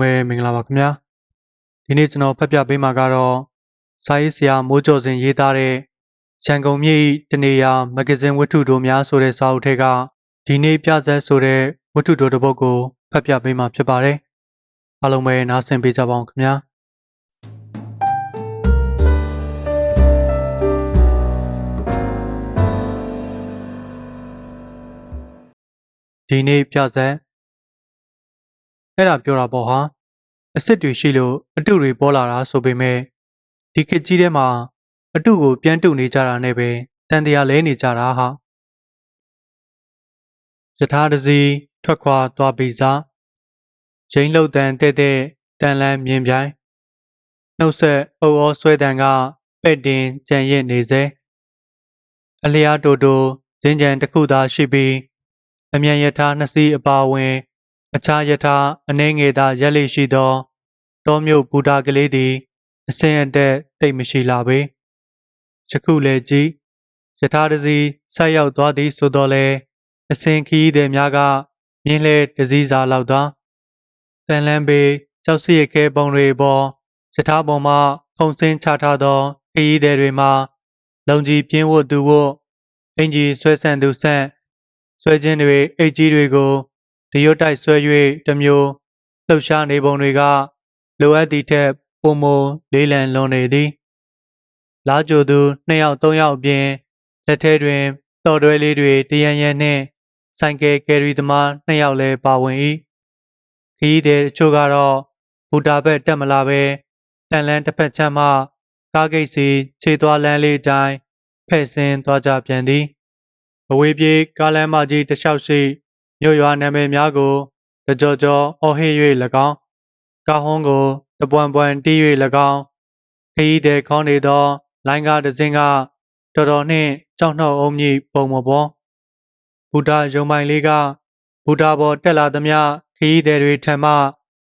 လုံးပဲမင်္ဂလာပါခင်ဗျာဒီနေ့ကျွန်တော်ဖတ်ပြပေးမှာကတော့စာရေးဆရာမိုးကျော်စင်ရေးသားတဲ့ရန်ကုန်မြို့၏တနေရာမဂ္ဂဇင်းဝတ္ထုတို့များဆိုတဲ့စာအုပ်ထဲကဒီနေ့ပြဆက်ဆိုတဲ့ဝတ္ထုတို့တစ်ပုဒ်ကိုဖတ်ပြပေးမှာဖြစ်ပါတယ်အားလုံးပဲနားဆင်ပေးကြပါအောင်ခင်ဗျာဒီနေ့ပြဆက် အဲ့ဒါပြောတာပေါ့ဟာအစ်စ်တွေရှိလို့အတုတွေပေါ်လာတာဆိုပေမဲ့ဒီခေတ်ကြီးထဲမှာအတုကိုပြန်တုနေကြတာနဲ့ပဲတန်တရားလဲနေကြတာဟာယထာတစီထွက်ခွာသွားပြီစားချိန်လှုပ်တန်တဲ့တဲ့တန်လန်းမြင်ပြိုင်နှုတ်ဆက်အုပ်အောဆွဲတန်ကပဲ့တင်ကြံရစ်နေစေအလျားတိုတိုဇင်းကြံတစ်ခုသာရှိပြီးအမြန်ယထာနှစ်စီးအပါဝင် အခြားယထာအနှဲငယ်သာရက်လိရှိသောတောမြို့ဘူတာကလေးသည်အစင်အတက်တိတ်မရှိလာပေယခုလည်းကြည်ယထာတစီဆက်ရောက်သွားသည်ဆိုတော့လေအစင်ခီးသည်များကမြင်းလဲတစည်းစာလောက်သာတန်လန်းပေကြောက်စရခဲပုံတွေပေါ်ယထာပေါ်မှခုံစင်းချထားသောခီးသည်တွေမှာလုံကြီးပြင်းဝတ်သူဝတ်အင်ကြီးဆွဲဆန့်သူဆန့်ဆွဲခြင်းတွေအိတ်ကြီးတွေကို တရွတ်တိုက်ဆွဲ၍တမျိုးလှုပ်ရှားနေပုံတွေကလိုအပ်သည့်ထက်ပုံမလေးလံလွန်နေသည်လာကြိုသူနှစ်ယောက်သုံးယောက်အပြင်လက်ထဲတွင်တော်တွဲလေးတွေတရန်ရန်နှင့်ဆိုင်ကယ်ကယ်ရီသမားနှစ်ယောက်လည်းပါဝင်၏ခီးတဲ့တချို့ကတော့ဘူတာဘက်တက်မလာပဲတန်လန်းတစ်ဖက်ချမ်းမှကားဂိတ်စီခြေသွားလမ်းလေးတိုင်းဖဲ့ဆင်းသွားကြပြန်သည်အဝေးပြေးကားလမ်းမကြီးတစ်လျှောက်ရှိ မြို့ရွာနာမည်များကိုတကြောကြောအော်ဟစ်၍၎င်းကာဟွန်းကိုတပွန်ပွန်တီး၍၎င်းခရီးတဲ့ခေါင်းနေသောလိုင်းကားတစ်စင်းကတော်တော်နှင့်ကြောက်နှောက်အုံမြင့်ပုံမပေါ်ဘုဒ္ဓရုံပိုင်လေးကဘုဒ္ဓဘော်တက်လာသမျှခရီးသည်တွေထံမှ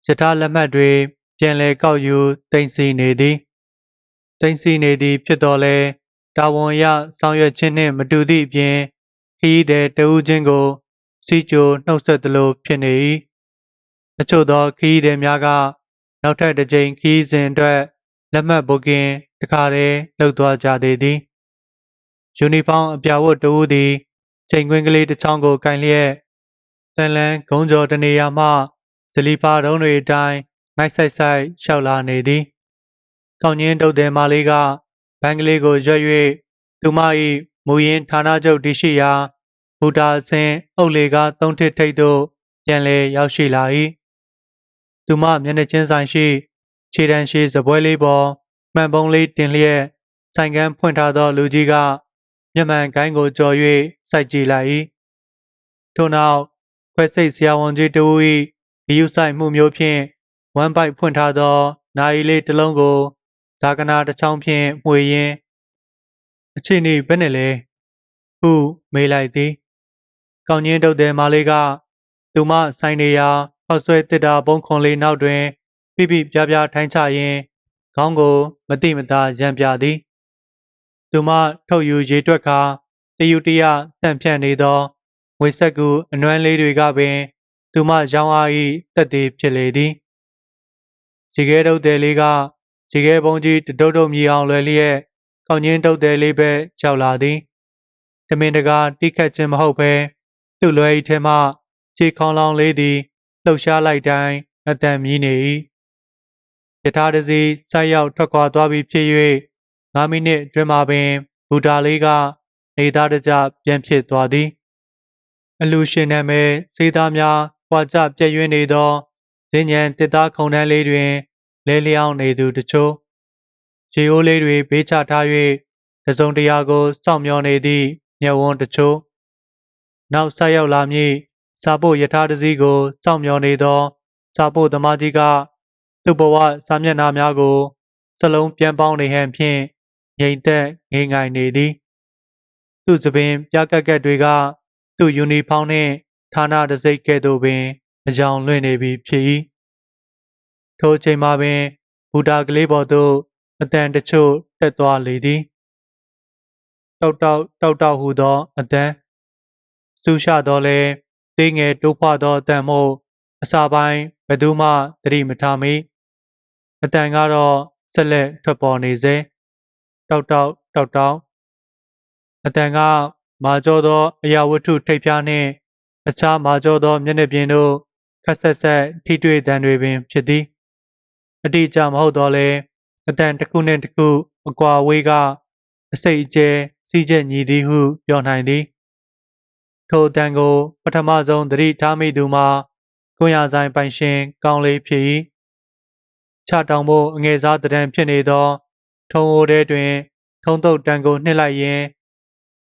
ယထာလက်မှတ်တွေပြန်လည်ကောက်ယူတင်စီနေသည်တင်စီနေသည်ဖြစ်တော်လဲတာဝန်ရဆောင်ရွက်ခြင်းနှင့်မတူသည့်အပြင်ခရီးသည်တဦးချင်းကို စီကြိုနှုတ်ဆက်သလိုဖြစ်နေ၏အချို့သောခရီးသည်များကနောက်ထပ်တစ်ကြိမ်ခရီးစဉ်အတွက်လက်မှတ်ဘုတ်ကင်တခါတည်းလုပ်သွားကြသေးသည်ယူနီဖောင်းအပြာဝတ်တဦးသည်ချိန်ခွင်းကလေးတစ်ချောင်းကိုကင်လျက်တန်လန်းဂုံးကျော်တနေရာမှဇလီပါတုံးတွေအတိုင်းမိုက်ဆိုင်ဆိုင်ရှောက်လာနေသည်ကောင်းချင်းတုတ်တယ်မလေးကဘန်ကလေးကိုရွက်၍သူမ၏မူရင်းဌာနချုပ်တရှိရာ ဘူတာဆင်အုပ်လေကသုံးထစ်ထိတ်တို့ပြန်လည်ရောက်ရှိလာ၏သူမမျက်နှာချင်းဆိုင်ရှိ ခြေတန်းရှိစပွဲလေးပေါ်မှန်ပုံးလေးတင်လျက်ဆိုင်ကန်းဖွင့်ထားသောလူကြီးကမျက်မှန်ကိုင်းကိုကြော်၍စိုက်ကြည့်လိုက်၏ထို့နောက်ခွဲစိတ်ဆရာဝန်ကြီးတဦး၏ဂယုဆိုင်မှုမျိုးဖြင့်ဝမ်ပိုက်ဖွင့်ထားသောနိုင်လေးတစ်လုံးကိုဇာကနာတစ်ချောင်းဖြင့်မှွေရင်းအချိန်នេះဘယ်နဲ့လဲဟုမေးလိုက်သည် ကောင်းချင်းတုတ်တဲ့မလေးကသူမဆိုင်နေရာဟော့ဆွဲတစ်တာဘုံခွန်လေးနောက်တွင် ပြပြပြပြထိုင်းချရင်းခေါင်းကို မတိမတာရံပြသည်သူမထုတ်ယူရေတွက်ခါတယူတရတန့်ဖြန့်နေသောငွေဆက်ကူအနွမ်းလေးတွေကပင် သူမရောင်းအား၏တက်သေးဖြစ်လေသည်ရေခဲတုတ်တယ်လေးကရေခဲပုံကြီးတတုတ်တုတ်မြည်အောင်လွယ်လျက်ကောင်းချင်းတုတ်တယ်လေးပဲရောက်လာသည်တမင်တကာတိခတ်ခြင်းမဟုတ်ဘဲ သူ့လွယ်ဤထဲမှခြေခေါင်းလောင်းလေးသည်လှုပ်ရှားလိုက်တိုင်းအတန်မြည်နေ၏ယထာတစီဆိုက်ရောက်ထွက်ခွာသွားပြီးဖြစ်၍9မိနစ်အတွင်းမှာပင်ဘူတာလေးကနေသားတကြပြန်ဖြစ်သွားသည် အလူရှင်နာမည်စေးသားများပွာကြပြည့်ရွံ့နေသောဇင်းညံတစ်သားခုံတန်းလေးတွင်လဲလျောင်းနေသူတချို့ရေအိုးလေးတွေဘေးချထား၍တစုံတရာကိုစောင့်မျှော်နေသည့်မျက်ဝန်းတချို့ နောက်ဆက်ရောက်လာမည့်စာပို့ယထာတစည်းကိုစောင့်မျှော်နေသောစာပို့သမားကြီးကသူ့ဘဝစာမျက်နှာများကိုစလုံးပြန်ပေါင်းနေဟန်ဖြင့်ငြိမ်သက်ငိမ့်ငိုင်နေသည် သူ့သပင်ပြကက်ကက်တွေက သူ့ယူနီဖောင်းနှင့်ဌာနတစိတ်ကဲ့သို့ပင်အကြောင်လွင့်နေပြီဖြစ်၏ထိုအချိန်မှာပင်ဘူတာကလေးပေါ်သို့အတန်တချို့တက်သွားလေသည်တောက်တောက်တောက်တောက်ဟူသောအတန် စူးရှသောလဲသေးငယ်တိုးဖွာသောအတန်မို့အစာပိုင်းဘယ်သူမှသတိမထားမိအတန်ကတော့ဆက်လက်ထွက်ပေါ်နေစေတောက်တောက်တောက်တောက်အတန်ကမာကျော်သောအရာဝတ္ထုထိပ်ဖျားနှင့်အခြားမာကျော်သောမျက်နှာပြင်တို့ခက်ဆက်ဆက်ထိတွေ့တံတွေပင်ဖြစ်သည်အတိအကျမဟုတ်တော့လဲအတန်တစ်ခုနှင့်တစ်ခုအကွာအဝေးကအစိတ်အကျဲစီးချက်ညီသည်ဟုပြောနိုင်သည် ထိုအတန်ကို ပထမဆုံးသတိထားမိသူမှာကိုရဆိုင်ပိုင်ရှင် ကောင်းလေးဖြစ်၏ချတောင်ဖို့အငယ်စားတံဖြစ်နေသော ထုံအိုတဲတွင် ထုံတုတ်တန်ကိုနှစ်လိုက်ရင်း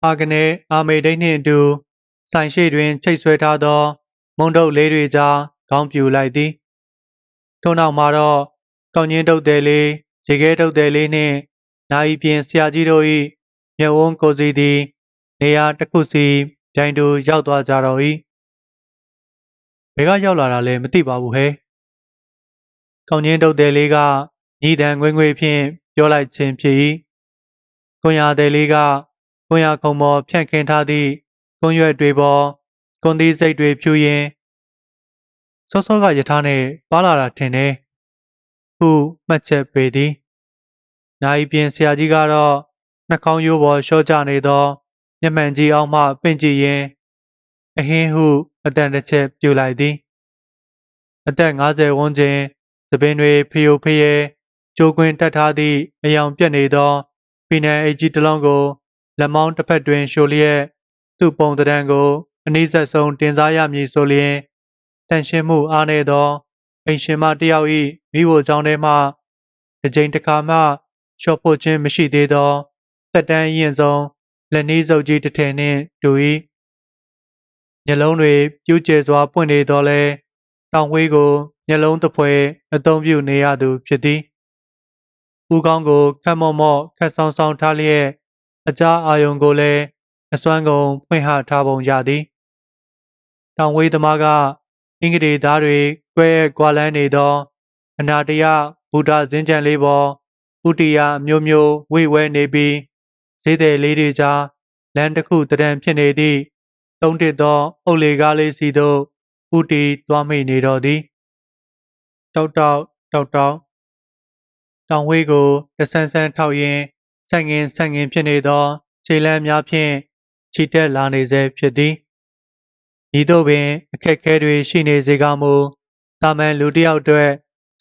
အာကနေအာမေဒိတ်နှင့်အတူဆိုင်ရှိတွင် ချိတ်ဆွဲထားသော မုံတုတ်လေးတွေကြားခေါင်းပြူလိုက်သည်ထို့နောက်မှာတော့ကောင်းချင်းတုတ်တယ်လေးရေခဲတုတ်တယ်လေးနှင့်နိုင်ပြင်ဆရာကြီးတို့၏မျက်ဝန်းကိုစီသည် နေရာတစ်ခုစီ ပြိုင်တူရောက်သွားကြတော့၏ဘယ်ကရောက်လာတာလဲမသိပါဘူးဟဲ့ကောင်းချင်းတုတ်တယ်လေးကညီတန်ငွေငွေဖြင့်ပြောလိုက်ခြင်းဖြစ်၏ကွန်ရတယ်လေးကကွန်ရခုံပေါ်ဖြန့်ခင်းထားသည့်ကွန်ရွက်တွေပေါ်ကွန်သီးစိတ်တွေဖြူရင်စောစောကယထာနဲ့ပါလာတာထင်တယ်ဟုမှတ်ချက်ပေသည်နိုင်ပြင်ဆရာကြီးကတော့နှာခေါင်းရိုးပေါ်လျှော့ကျနေသော မျက်မှန်ကြီးအောက်မှပင့်ကြည့်ရင်းအဟင်းဟုအတန်တစ်ချက်ပြူလိုက်သည်အသက်50ဝန်းကျင်သပင်တွေဖျို့ဖျဲကြိုးကွင်းတက်ထားသည့်အယောင်ပြက်နေသောပီနန်အိတ်ကြီးတစ်လုံးကိုလက်မောင်းတစ်ဖက်တွင်ရှို့လျက်သူ့ပုံတံကိုအနည်းဆက်ဆုံးတင်စားရမည်ဆိုလျင်တန်ရှင်းမှုအားနည်းသောအိမ်ရှင်မတစ်ယောက်၏မိဖို့ကြောင့်တည်းမှတစ်ကြိမ်တစ်ခါမှရှော့ဖို့ခြင်းမရှိသေးသောသက်တမ်းရင်ဆုံး လက်နှီးစုပ်ကြီးတစ်ထည်နှင့်တူ၏မျက်လုံးတွေပြူးကျဲစွာပွင့်နေတော့လဲတောင်ဝေးကိုမျက်လုံးတစ်ဖွဲအသုံးပြုနေရသူဖြစ်သည်ဦးကောင်းကိုခက်မော့မော့ခက်ဆောင်ဆောင်ထားလျက်အကြားအာယုံကိုလည်းအစွမ်းကုန်ဖွင့်ဟထားပုံရသည်တောင်ဝေးသမားကအင်္ဂဒေသားတွေကွဲကွာလန်းနေသောအနာတရဘုဒ္ဓဇင်းကြံလေးပေါ်ဥတီယာမျိုးမျိုးဝိဝဲနေပြီး ဈေးသည်လေးတွေကြားလမ်းတစ်ခုတရံဖြစ်နေသည့်သုံးတစ်သောအုတ်လေကားလေးစီသို့ဥတီသွားမိနေတော်သည်တောက်တောက်တောက်တောက်တောင်ဝေးကိုတဆန်းဆန်းထောက်ရင်းဆိုင်ငင်ဆိုင်ငင်ဖြစ်နေသောခြေလမ်းများဖြင့်ခြိတက်လာနေစေဖြစ်သည်ဤသို့ပင်အခက်ခဲတွေရှိနေစေကမူတာမန်လူတစ်ယောက်အတွက်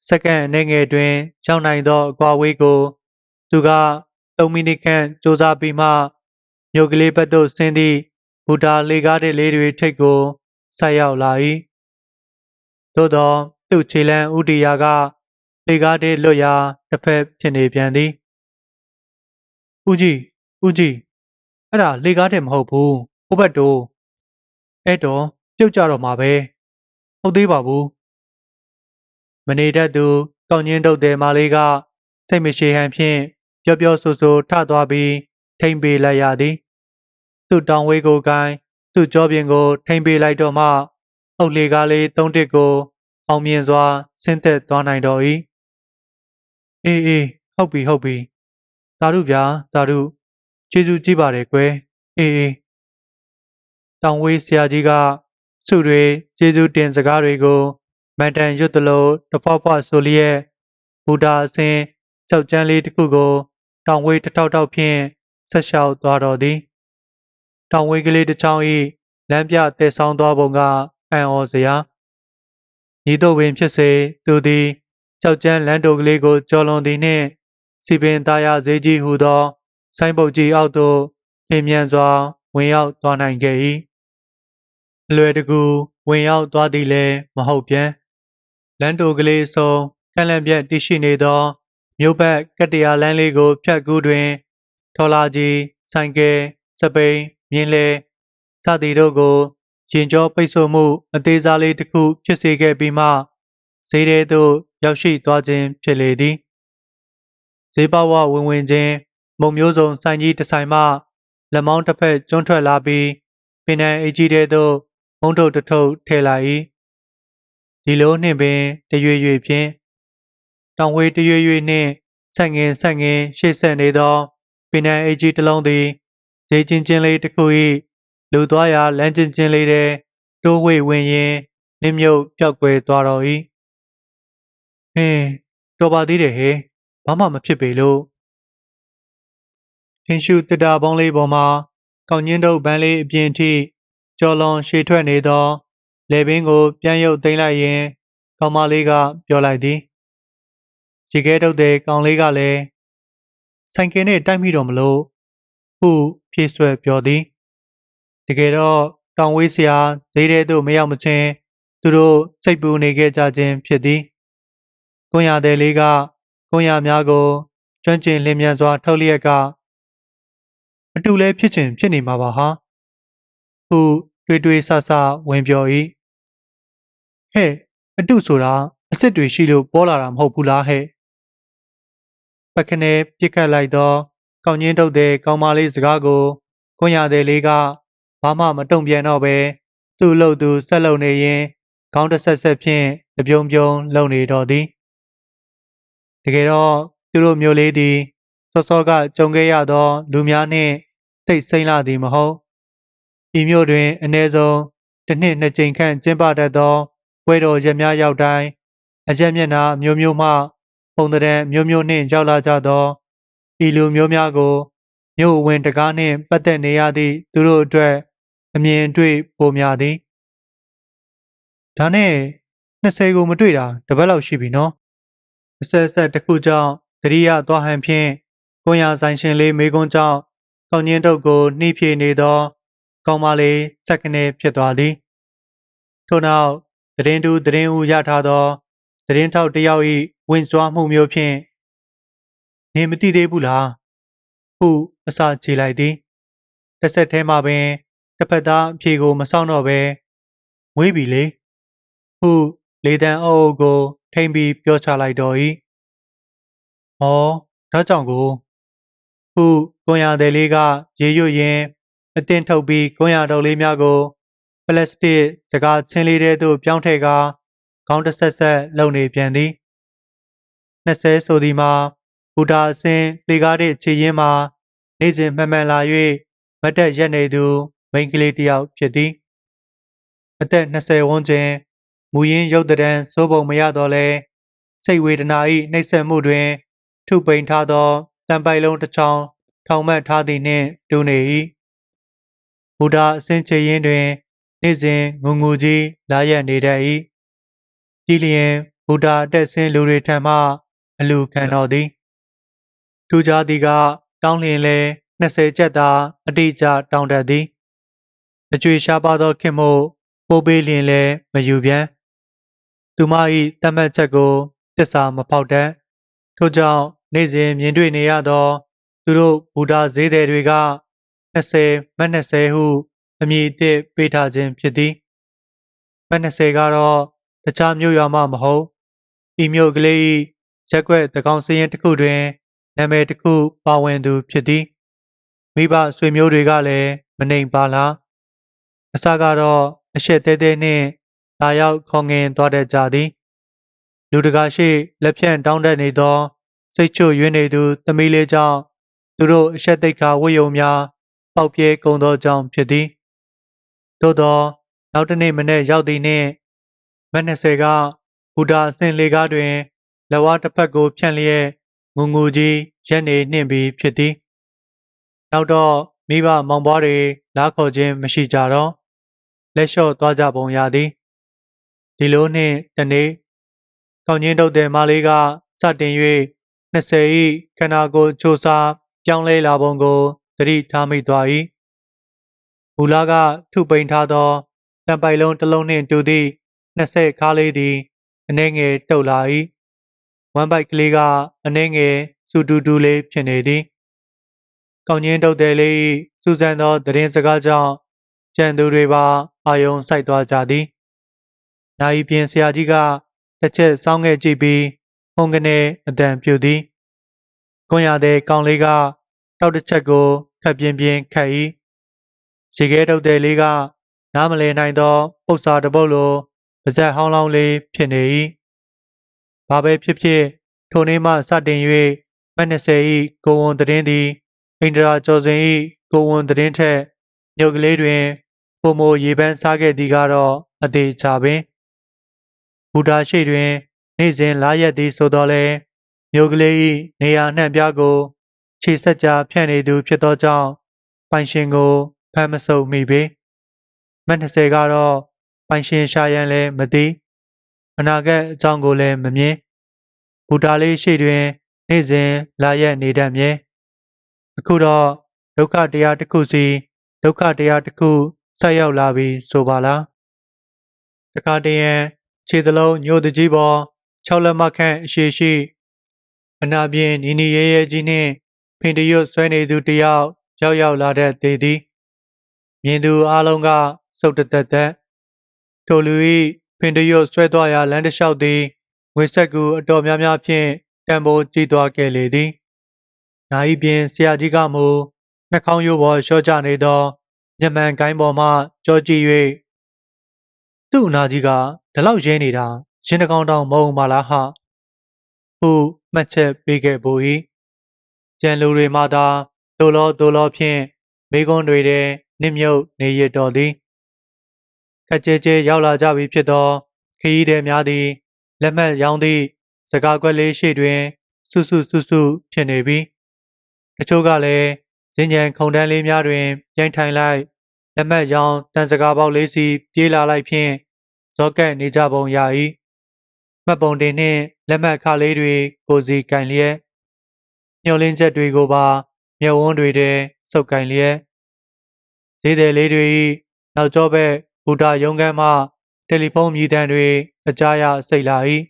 စက္ကန့်အနေငယ်တွင်ရောက်နိုင်သောအကွာဝေးကို သူက 3မိနစ်ခန့်စူးစမ်းပြီးမှမြို့ကလေးဘက်သို့ဆင်းသည့်ဘူတာလေကားတဲ့လေးတွေထိတ်ကိုဆက်ရောက်လာ၏သို့သောသူ့ခြေလမ်းဥတီယာကလေကားတဲ့လွတ်ရာတစ်ဖက်ဖြစ်နေပြန်သည်ဦးကြီးဦးကြီးအဲ့ဒါလေကားတဲ့မဟုတ်ဘူးဟိုဘက်တို့အဲ့တော့ပြုတ်ကြတော့မှာပဲဟုတ်သေးပါဘူးမနေတတ်သူကောင်းချင်းတုတ်တယ်မလေးကစိတ်မရှိဟန်ဖြင့် ပျော့ပျော့ဆူဆူထသွားပြီးထိမ့်ပေးလိုက်ရသည်သူ့တောင်ဝေးကိုကိုင်းသူ့ကြောပြင်ကိုထိမ့်ပေးလိုက်တော့မှအုတ်လေကားလေးသုံးတစ်ကို အောင်မြင်စွာဆင်းသက်သွားနိုင်တော့၏အေးအေးဟုတ်ပြီဟုတ်ပြီသာဓုဗျာသာဓုကျေးဇူးကြီးပါတယ်ကွယ်အေးအေးတောင်ဝေးဆရာကြီးကစုတွေကျေးဇူးတင်စကားတွေကိုမန်တန်ရွတ်တလို့တဖွားဖွားဆိုလျက်ဘူတာအစင်ကြောက်ကြမ်းလေးတစ်ခုကို တောင်ဝေးတစ်ထောက်ထောက်ဖြင့်ဆက်လျှောက်သွားတော်သည်တောင်ဝေးကလေးတစ်ချောင်း၏လမ်းပြတည်ဆောင်သွားပုံကအံ့ဩစရာဤသို့ပင်ဖြစ်စေသူသည်ကြောက်ကြမ်းလမ်းတိုကလေးကိုကျော်လွန်သည်နှင့်စီပင်သားရဈေးကြီးဟုသော ဆိုင်းပုတ်ကြီးအောက်သို့လင်းမြန်စွာ ဝင်ရောက်သွားနိုင်ခဲ့၏အလွယ်တကူဝင်ရောက်သွားသည်လည်းမဟုတ်ပြန်လမ်းတိုကလေးဆုံးကန့်လန့်ပြတ်တရှိနေသော မြို့ဘက်ကတရာလမ်းလေးကို ဖြတ်ကူးတွင် ထော်လာကြီးဆိုင်ကယ်စပိန်မြင်းလဲစသည်တို့ကိုရင်ကျော်ပိတ်ဆို့မှု အသေးစားလေးတစ်ခု ဖြစ်စေခဲ့ပြီးမှဈေးထဲသို့ရောက်ရှိသွားခြင်းဖြစ်လေသည်ဈေးပဝဝင်ဝင်ချင်းမုံမျိုးစုံဆိုင်ကြီးတစ်ဆိုင်မှလက်မောင်းတစ်ဖက်ကျွန်းထွက်လာပြီးပင်နံအကြီးတဲသို့မုံထုတ်တထုပ်ထည့်လိုက်၏ဒီလိုနှင့်ပင်တရွေ့ရွေ့ဖြင့် တောင်ဝေးတရွေ့ရွေ့နှင့်ဆက်ငင်ဆက်ငင်ရှေ့ဆက်နေသောပင်နံအကြီးတစ်လုံးသည်ဈေးချင်းချင်းလေးတစ်ခု၏လူသွားရာလမ်းချင်းချင်းလေးတဲ့တိုးဝေဝင်ရင်နင်းမြုပ်ပျောက်ကွယ်သွားတော်၏ဟင်းတော်ပါသေးတယ်ဟဲ့ဘာမှမဖြစ်ပေလို့ထင်ရှုတစ်တာပေါင်းလေးပေါ်မှာကောင်းညင်းတို့ဗန်းလေးအပြင်ထိကြော်လွန်ရှေထွက်နေသောလေပင်ကိုပြန်ရုပ်သိမ်းလိုက်ရင်ကောင်မလေးကပြောလိုက်သည် ရေခဲတုတ်တဲ့ကောင်လေးကလည်းဆိုင်ကယ်နဲ့တိုက်မိတော့မလို့ဟုဖြည့်ဆွဲပြောသည်တကယ်တော့တောင်ဝေးစရာဈေးထဲသို့မရောက်မချင်းသူတို့စိတ်ပူနေခဲ့ကြခြင်းဖြစ်သည်ကွန်ရတဲ့လေးကကွန်ရများကိုကျွမ်းကျင်လင်းမြန်စွာထုတ်လျက်ကအတူလဲဖြစ်ချင်ဖြစ်နေမှာပါဟာဟုတွေးတွေးဆဆဝင်ပြော၏ဟဲ့အတုဆိုတာအစ်စ်တွေရှိလို့ပေါ်လာတာမဟုတ်ဘူးလားဟဲ့ ပကနဲ့ပြစ်ခတ်လိုက်သောကောင်းချင်းတုတ်တဲ့ကောင်းမလေးစကားကိုကွန်ရတဲ့လေးကဘာမှမတုံ့ပြန်တော့ပဲသူ့လှုပ်သူဆက်လုံနေရင်ခေါင်းတစ်ဆက်ဆက်ဖြင့်တပြုံပြုံလုံနေတော့သည်တကယ်တော့သူတို့မျိုးလေးသည်စောစောကကြုံခဲ့ရသောလူများနှင့်တိတ်ဆိမ့်လာသည်မဟုတ်ဤမျိုးတွင်အ ਨੇ ဆုံးတစ်နှစ်နှစ်ကြိမ်ခန့်ကျင်းပတတ်သောဝဲတော်ရက်များရောက်တိုင်းအကြက်မျက်နှာမျိုးမျိုးမှ ပုံတံမျိုးမျိုးနှင့်ရောက်လာကြသောဤလူမျိုးများကိုမြို့ဝင်တကားနှင့်ပတ်သက်နေရသည့်သူတို့အတွက်အမြင်တွေ့ပိုများသည်ဒါနဲ့20ကိုမတွေ့တာတပတ်လောက်ရှိပြီနော်အဆက်ဆက်တစ်ခုကြောင့်တရိယာသွားဟန်ဖြင့်ကိုရဆိုင်ရှင်လေးမေကွန်းကြောင့်ကောင်းညင်းတုတ်ကိုနှိဖြေနေသောကောင်းမလေးစက်ကနေဖြစ်သွားသည်ထို့နောက်သတင်းတူသတင်းဦးရထားသောသတင်းထောက်တစ်ယောက်၏ ဝင်စွာမှုမျိုးဖြင့်နေမသိသေးဘူးလားဟုအစာချေလိုက်သည်တစ်ဆက်ထဲမှာပင်တစ်ဖက်သားအဖြေကိုမဆောင်တော့ပဲဝေးပြီလေဟုလေတံအုပ်အုပ်ကိုထိမ့်ပြီးပြောချလိုက်တော်၏ဟောဒါကြောင့်ကိုဟုကွန်ရသည်လေးကရေရွတ်ရင်းအတင်းထုတ်ပြီးကွန်ရတုပ်လေးများကိုပလတ်စတစ်စကားချင်းလေးထဲသို့ပြောင်းထည့်ကာခေါင်းတစ်ဆက်ဆက်လုံနေပြန်သည် 20ဆိုသည်မှာဘူတာအစင်လေကားတဲ့ခြေရင်းမှာနေစဉ်မှန်မှန်လာ၍မတ်တက်ရက်နေသူမိန်းကလေးတစ်ယောက်ဖြစ်သည်အသက်20ဝန်းကျင်မူရင်းရုပ်တံစိုးပုံမရတော့လဲစိတ်ဝေဒနာ၏နှိပ်စက်မှုတွင် ထုပိန်ထားသောတံပိုက်လုံးတစ်ချောင်းထောင်မှတ်ထားသည်နှင့်တူနေ၏ဘုရားအစင်ချေရင်တွင် နေ့စဉ်ငုံငူကြီးလာရက်နေတတ်၏ကြည်လျင်ဘုရားအတက်ဆင်းလူတွေထံမှ အလူခံတော်သည်ထူးခြားသည်ကတောင်းလျင်လဲ20ကျပ်သာအတိအကျတောင်းတတ်သည်အကျွေရှားပါသောခင်မို့ပိုးပေးလျင်လဲမယူပြန်သူမ၏တတ်မှတ်ချက်ကိုတစ္ဆာမဖောက်တတ်ထို့ကြောင့်နေ့စဉ်မြင်တွေ့နေရသော သူတို့ဘူတာဈေးသည်တွေက20မတ်20ဟုအမည်အစ်ပေးထားခြင်းဖြစ်သည်မတ်20ကတော့တခြားမြို့ရွာမှမဟုတ်ဤမြို့ကလေး၏ ရက်ွက်တကောင်စရင်တစ်ခုတွင်နာမည်တစ်ခုပါဝင်သူဖြစ်သည်မိဘဆွေမျိုးတွေကလည်းမနှိမ်ပါလားအစကတော့အရှက်သေးသေးနှင့်လာရောက်ခေါငင်သွားတတ်ကြသည်လူတကာရှိလက်ဖြန့်တောင်းတနေသောစိတ်ချွတ်ယွင်းနေသူသမီးလေးကြောင့်သူတို့အဆက်သိက္ခာဝိယုံများပေါက်ပြဲကုန်သောကြောင့်ဖြစ်သည်သို့သောနောက်တနေ့မနေ့ရောက်သည်နှင့်မက်20ကဘူတာအစင်လေကားတွင် လက်ဝါးတစ်ဖက်ကိုဖြန့်လျက်ငုံငူကြီးရက်နေနှင့်ပြီးဖြစ်သည်နောက်တော့မိဘမောင်ပွားတွေလားခေါ်ခြင်းမရှိကြတော့လက်လျှော့သွားကြပုံရသည်ဒီလိုနှင့်တနေ့ကောင်းချင်းတုတ်တဲ့မလေးကစတင်၍20၏ခန္ဓာကိုယ်ချိုးစားပြောင်းလဲလာပုံကိုသတိထားမိသွား၏ဘူလာကထုပိန်ထားသောတံပိုက်လုံးတစ်လုံးနှင့်တူသည့်20ခါလေးသည်အနှဲငယ်တုတ်လာ၏ ဝမ်ပိုက်ကလေးကအနှဲငယ်စူတူတူလေးဖြစ်နေသည်ကောင်းချင်းတုတ်တဲ့လေးစူဇန်သောသတင်းစကားကြောင့်ကြံသူတွေပါအာယုံစိုက်သွားကြသည်နိုင်ပြင်ဆရာကြီးကတစ်ချက်စောင်းခဲ့ကြည့်ပြီးဖုန်ကနေအတန်ပြုသည်ကွန်ရတဲ့ကောင်လေးကတောက်တစ်ချက်ကိုခက်ပြင်းပြင်းခတ်၏ရေခဲတုတ်တဲ့လေးကနားမလည်နိုင်သောပု္ပ္ပာတပုတ်လိုပါဇက်ဟောင်းလောင်းလေးဖြစ်နေ၏ ဘာပဲဖြစ်ဖြစ်ထိုနေ့မှစတင်၍မက်20၏ကိုဝန်သတင်းသည်အိန္ဒြာကျော်စင်၏ကိုဝန်သတင်းထက်မြို့ကလေးတွင်ပုံမရေပန်းစားခဲ့သည်ကတော့အသေးချပင်ဘူတာရှိတွင် နေ့စဉ်လာရက်သည်ဆိုတော့လဲမြို့ကလေး၏နေရာနှံ့ပြားကိုခြေဆက်ကြားဖြန့်နေသူဖြစ်သောကြောင့်ပိုင်ရှင်ကိုဖမ်းမဆုပ်မိပေမက်20ကတော့ပိုင်ရှင်ရှာရန်လည်းမသိ အနာဂတ်အကြောင်းကိုလည်းမမြင်ဘူတာလေးရှိတွင် နေ့စဉ်လာရက်နေတတ်မြဲအခုတော့ဒုက္ခတရားတစ်ခုစီဒုက္ခတရားတစ်ခုဆက်ရောက်လာပြီဆိုပါလားတခါတရံခြေသလုံးညိုတကြီးပေါ်၆လက်မခန့်အရှိရှိအနာပြင်နီနီရဲရဲကြီးနှင့်ဖင်တရွတ်ဆွဲနေသူတစ်ယောက်ရောက်ရောက်လာတဲ့တေသည်မြင်သူအလုံးကစုတ်တသက်သက်ထိုလူ၏ ဖင်တရွတ်ဆွဲသွားရာလမ်းတစ်လျှောက်သည်ငွေဆက်ကူအတော်များများဖြင့်တံပိုးကြီးသွားခဲ့လေသည်။နာဤပြင်ဆရာကြီးကမူနှာခေါင်းရိုးပေါ်လျှော့ချနေသောညမှန်ကိုင်းပေါ်မှကြောကြည့်၍သူ့အနာကြီးကဒီလောက်ရဲနေတာရင်တကောင်တောင်မဟုတ်ပါလားဟာဟုမှတ်ချက်ပေးခဲ့ပူ၏ကြံလူတွေမှသာဒိုလောဒိုလောဖြင့်မိကွန်းတွေထဲနစ်မြုပ်နေရတော်သည် ခက်ကြဲကြဲရောက်လာကြပြီဖြစ်သော ခရီးသည်များသည်လက်မှတ်ရောင်းသည့်စကားကွက်လေးရှိတွင်စုစုစုစုဖြစ်နေပြီတချို့ကလည်းဇင်ကြံခုံတန်းလေးများတွင်ပြိုင်ထိုင်လိုက်လက်မှတ်ရောင်းတန်စကားပေါက်လေးစီပြေးလာလိုက်ဖြင့်ဇောကက်နေကြပုံရ၏မှတ်ပုံတင်နှင့်လက်မှတ်ခလေးတွေကိုစီကင်လျက်မျောလင်းချက်တွေကိုပါမျက်ဝန်းတွေထဲစုပ်ကင်လျက်ဈေးသည်လေးတွေ၏နောက်ကျောဘက် ဘူတာရုံးခန်းမှတယ်လီဖုန်းမြည်တမ်းတွေအကြရစိတ်လာ၏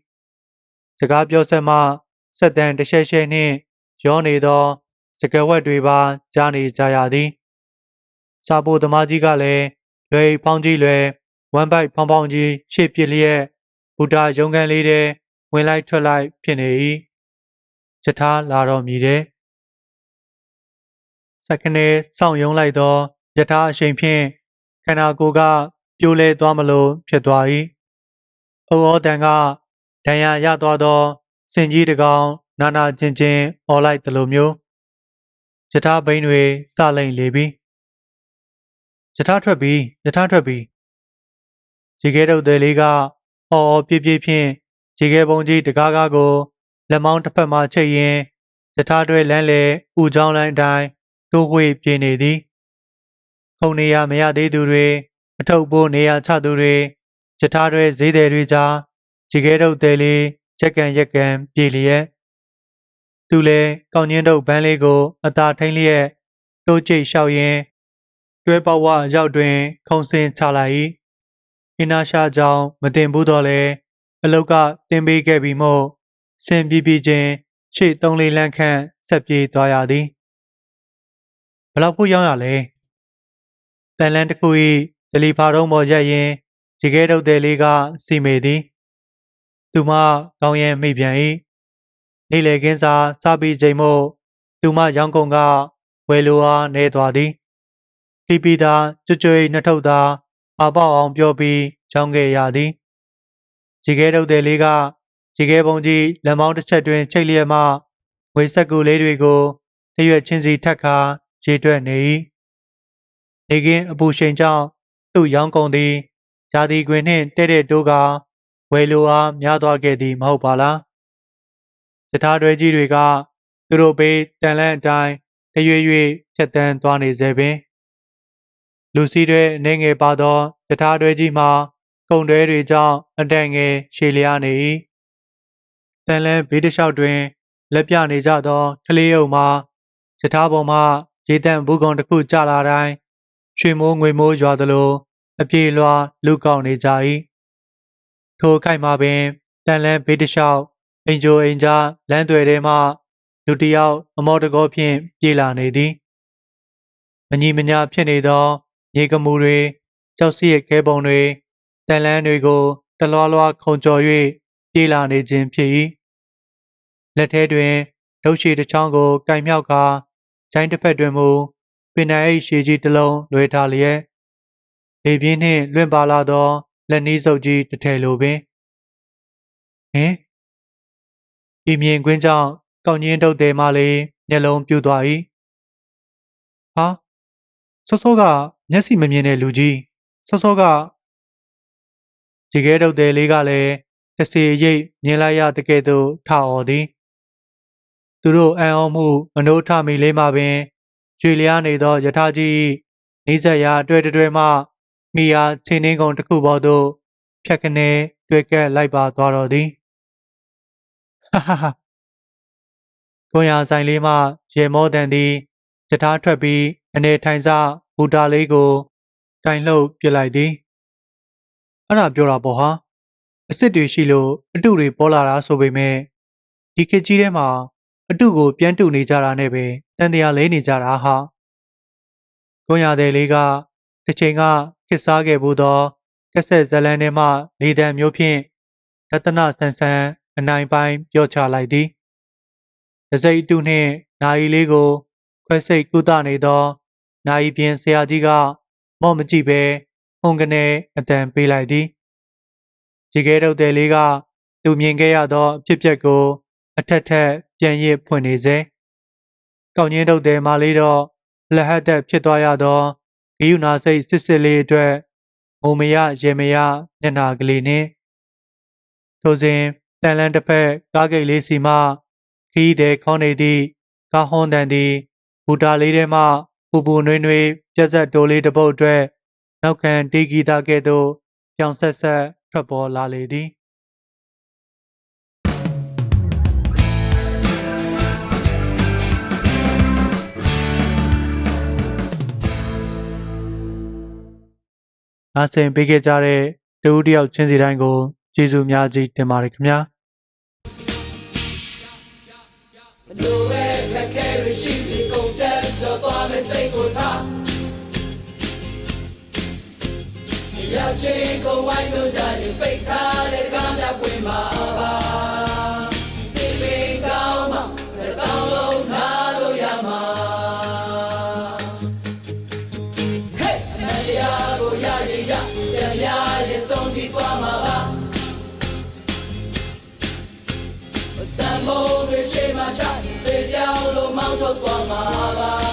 စကားပြောဆက်မှစက်တန်တရှဲရှဲနှင့်ရောနေသောစကဝက်တွေပါကြားနေကြရသည်စာပိုသမားကြီးကလည်းလွယ်ဖောင်းကြီးလွယ်ဝမ်ဘိုက်ဖောင်းဖောင်းကြီးရှေ့ပစ်လျက်ဘူတာရုံးခန်းလေးထဲဝင်လိုက်ထွက်လိုက်ဖြစ်နေ၏ချထားလာတော်မူတဲ့စက္ကနေစောင့်ယုံလိုက်သောယထာအရှိန်ဖြင့်ခန္ဓာကိုယ်က ပြိုလဲသွားမလို့ဖြစ်သွား၏။အိုဩတန်ကဒဏ်ရာရသွားသောစင်ကြီးတကောင်နာနာကျင်ကျင်អော်လိုက်သလိုမျိုးယထာဘိန်းတွေစလိမ့်လေပြီ။ယထာထွက်ပြီယထာထွက်ပြီရေခဲတုပ်သေးလေးကအော်အော်ပြပြဖြင့်ရေခဲပုံကြီးတကားကားကိုလက်မောင်းတစ်ဖက်မှချိတ်ရင်းယထာတွဲလမ်းလေဥချောင်းလိုင်းအတိုင်းတိုးဝှေ့ပြင်းနေသည်ခုံနေရမရသေးသူတွေ အထုပ်ပိုးနေရချသူတွေယထာတွဲဈေးတယ်တွေကြားရေခဲတုပ်သေးလေးချက်ကန်ရက်ကန်ပြေလျက်သူလည်းကောင်းကျင်းတုပ်ဘန်းလေးကို အသာထိန်လျက်တိုးကျိတ်လျှောက်ရင်းတွဲပေါဝရောက်တွင် ခုံစင်ချလိုက်၏အင်းနာရှာကြောင့်မတင်ဘူးတော့လေအလုတ်ကတင်ပေးခဲ့ပြီးမို့စင်ပြပြချင်းရှေ့သုံးလေးလမ်းခန့်ဆက်ပြေးသွားရသည်ဘလောက်ဖို့ရောက်ရလဲတန်လန်းတစ်ခု၏ ဒလီဖာတုံးပေါ်ရက်ရင်ဒီကဲတုတ်တဲ့လေးကစီမေသည်သူမကောင်းရင်မိပြန်၏နေလေကင်းစာစားပြီးချိန်မို့သူမရောင်းကုန်ကဝယ်လိုအားနေသွားသည်ဖီပီသာကြွကြွနှစ်ထုပ်သာအပေါအောင်ပြောပြီးရောင်းခဲ့ရသည်ရေခဲတုပ်တဲ့လေးကရေခဲပုံကြီးလက်မောင်းတစ်ချက်တွင်ချိတ်လျက်မှငွေဆက်ကူလေးတွေကိုတရွက်ချင်းစီထက်ခါရေတွက်နေ၏နေကင်းအပူရှိန်ကြောင့် သူ့ရောင်းကုန်သည်ဇာတိခွင်နှင့်တဲ့တဲ့တိုးကဝယ်လိုအားများသွားခဲ့သည်မဟုတ်ပါလားယထာတွဲကြီးတွေကသူတို့ဘေးတန်လန့်အတိုင်းတရွေ့ရွဖြတ်တန်းသွားနေစေပင်လူစီးတွေအနေငယ်ပါသောယထာတွဲကြီးမှာကုံတွဲတွေကြောင့်အတန်ငယ်ရှည်လျားနေ၏တန်လန်းဘေးတစ်လျှောက်တွင်လက်ပြနေကြသောကလေးအုပ်မှာယထာပေါ်မှရေတန့်ဘူးကုံတစ်ခုကျလာတိုင်းရွှေမိုးငွေမိုးရွာသလို အပြေလွှာလူကောက်နေကြ၏ထိုခိုက်မှာပင်တန်လန်းဘေးတစ်လျှောက်အင်ဂျိုအင်ဂျာလမ်းတွေထဲမှလူတစ်ယောက်အမောတကောဖြင့်ပြေးလာနေသည်မညီမညာဖြစ်နေသောမြေကမူတွေကြောက်စီရဲ့ခဲပုံတွေတန်လန်းတွေကိုတလွားလွားခုံကျော်၍ပြေးလာနေခြင်းဖြစ်၏လက်ထဲတွင်ဒုတ်ရှိတစ်ချောင်းကိုကင်မြောက်ကာဂျိုင်းတစ်ဖက်တွင်မူပင်နိုင်ရှည်ကြီးတစ်လုံးလွှဲထားလျက် လေပြင်းနှင့်လွင့်ပါလာသောလက်နီးစုပ်ကြီးတစ်ထည်လိုပင်ဟင်ဤမြင်ကွင်းကြောင့်ကောင်းချင်းတုတ်တယ်မှလည်းမျက်လုံးပြူသွား၏ဟာစောစောကမျက်စိမမြင်တဲ့လူကြီးစောစောကရေခဲတုတ်တယ်လေးကလည်းတစီရိပ်မြင်လိုက်ရတကယ်သို့ထအော်သည်သူတို့အံ့ဩမှုမနှိုးထမီလေးမှပင်ကျွေလျားနေသောယထာကြီး၏နေဆက်ရာအတွဲတွဲမှ မိယာချင်းနှင်းကုံတစ်ခုပေါ်သို့ဖြတ်ကနေတွေ့ကက်လိုက်ပါသွားတော်သည်ဟာဟာဟာကိုရဆိုင်လေးမှရေမောတန်သည်ယထာထွက်ပြီးအနေထိုင်စဘူတာလေးကိုတိုင်လှုပ်ပြစ်လိုက်သည်အဲ့ဒါပြောတာပေါ့ဟာအစ်စ်တွေရှိလို့အတုတွေပေါ်လာတာဆိုပေမဲ့ဒီခေတ်ကြီးထဲမှာအတုကိုပြန်တူနေကြတာနဲ့ပဲတန်တရားလဲနေကြတာဟာကိုရတဲ့လေးကတစ်ချိန်က ခစ်စားခဲ့ဘူးသောကက်ဆက်ဇလန်ထဲမှနေတံမျိုးဖြင့်တသနာဆန်ဆန်အနိုင်ပိုင်းပြောချလိုက်သည်ဒစိတ်အတုနှင့်နိုင်လေးကို ခွဲစိတ်ကုသနေသောနိုင်ပြင်ဆရာကြီးကမော့မကြည့်ပဲဟုန်ကနေအတန်ပေးလိုက်သည်ဒီကဲတော့တဲ့လေးကသူမြင်ခဲ့ရသောအဖြစ်အပျက်ကို အထက်ထက်ပြန်ရစ်ဖွင့်နေစေကောင်းချင်းတုတ်တဲ့မလေးတော့လက်ဟတ်တက်ဖြစ်သွားရသော ဂိယူနာစိတ်စစ်စစ်လေးအတွက်ငုံမရရေမရမျက်နာကလေးနှင့်ထိုစဉ်တန်လန်းတစ်ဖက်ကားဂိတ်လေးစီမှခီးတဲ့ခေါင်းနေသည့်ကားဟွန်တန်သည်ဘူတာလေးထဲမှပူပူနွေးနွေးပြက်ဆက်တိုးလေးတစ်ပုတ်အတွက်နောက်ခံတီဂီတာကဲ့သို့ပြောင်ဆက်ဆက်ထွက်ပေါ်လာလေသည် နားဆင်ပေးခဲ့ကြတဲ့တဦးတယောက်ချင်းစီတိုင်းကိုကျေးဇူးအများကြီးတင်ပါတယ်ခင်ဗျာလူပဲခက်ခဲရရှိစီကုန်တက်တော့သွားမယ်စိတ်ကိုထားရောက်ချင်းကိုဝိုင်းလို့ကြရင်ပိတ်ထားတဲ့ကောင်များပွင့်မှာပါ တန်မိုး